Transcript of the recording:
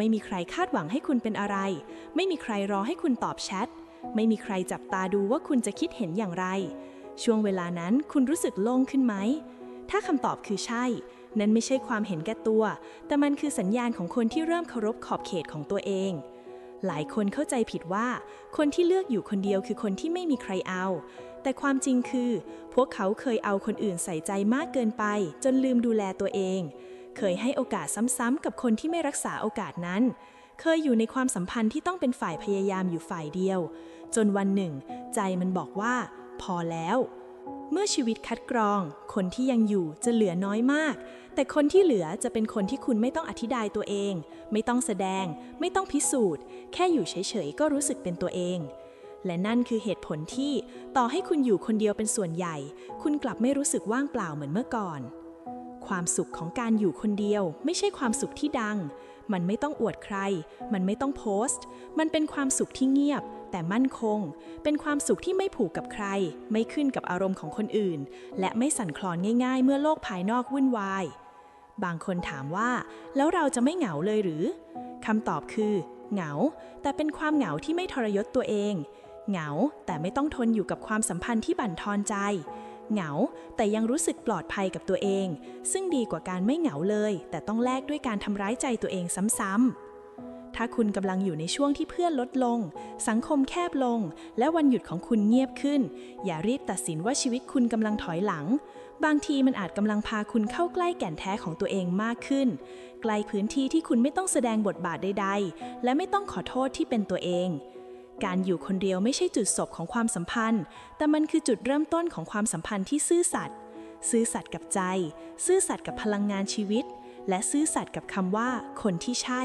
ไม่มีใครคาดหวังให้คุณเป็นอะไร ไม่มีใครรอให้คุณตอบแชท ไม่มีใครจับตาดูว่าคุณจะคิดเห็นอย่างไร ช่วงเวลานั้นคุณรู้สึกโล่งขึ้นไหม ถ้าคำตอบคือใช่ นั้นไม่ใช่ความเห็นแก่ตัว แต่มันคือสัญญาณของคนที่เริ่มเคารพขอบเขตของตัวเอง หลายคนเข้าใจผิดว่า คนที่เลือกอยู่คนเดียวคือคนที่ไม่มีใครเอา แต่ความจริงคือ พวกเขาเคยเอาคนอื่นใส่ใจมากเกินไป จนลืมดูแลตัวเอง เคยให้โอกาสซ้ำๆกับคนที่ไม่รักษาโอกาสนั้น เคยอยู่ในความสัมพันธ์ที่ต้องเป็นฝ่ายพยายามอยู่ฝ่ายเดียว จนวันหนึ่ง ใจมันบอกว่า พอแล้ว เมื่อชีวิตคัดกรอง คนที่ยังอยู่จะเหลือน้อยมาก แต่คนที่เหลือจะเป็นคนที่คุณไม่ต้องอธิบายตัวเอง ไม่ต้องแสดง ไม่ต้องพิสูจน์ แค่อยู่เฉยๆก็รู้สึกเป็นตัวเองและนั่นคือเหตุผลที่ต่อให้คุณอยู่คนเดียวเป็นส่วนใหญ่ คุณกลับไม่รู้สึกว่างเปล่าเหมือนเมื่อก่อน ความสุขของการอยู่คนเดียว ไม่ใช่ความสุขที่ดัง มันไม่ต้องอวดใคร มันไม่ต้องโพสต์ มันเป็นความสุขที่เงียบ แต่มั่นคง เป็นความสุขที่ไม่ผูกกับใคร ไม่ขึ้นกับอารมณ์ของคนอื่น และไม่สั่นคลอนง่าย ๆ เมื่อโลกภายนอกวุ่นวาย บางคนถามว่า แล้วเราจะไม่เหงาเลยหรือคำตอบคือ เหงา แต่เป็นความเหงาที่ไม่ทรยศตัวเอง เหงาแต่ไม่ต้องทนอยู่กับความสัมพันธ์ที่บั่นทอนใจ เหงา แต่ยังรู้สึกปลอดภัยกับตัวเอง ซึ่งดีกว่าการไม่เหงาเลย แต่ต้องแลกด้วยการทำร้ายใจตัวเองซ้ำๆถ้าคุณกำลังอยู่ในช่วงที่เพื่อนลดลง สังคมแคบลง และวันหยุดของคุณเงียบขึ้น อย่ารีบตัดสินว่าชีวิตคุณกำลังถอยหลัง บางทีมันอาจกำลังพาคุณเข้าใกล้แก่นแท้ของตัวเองมากขึ้น ใกล้พื้นที่ที่คุณไม่ต้องแสดงบทบาทใด ๆ และไม่ต้องขอโทษที่เป็นตัวเอง การอยู่คนเดียวไม่ใช่จุดจบของความสัมพันธ์ แต่มันคือจุดเริ่มต้นของความสัมพันธ์ที่ซื่อสัตย์ ซื่อสัตย์กับใจ ซื่อสัตย์กับพลังงานชีวิต และซื่อสัตย์กับคำว่าคนที่ใช่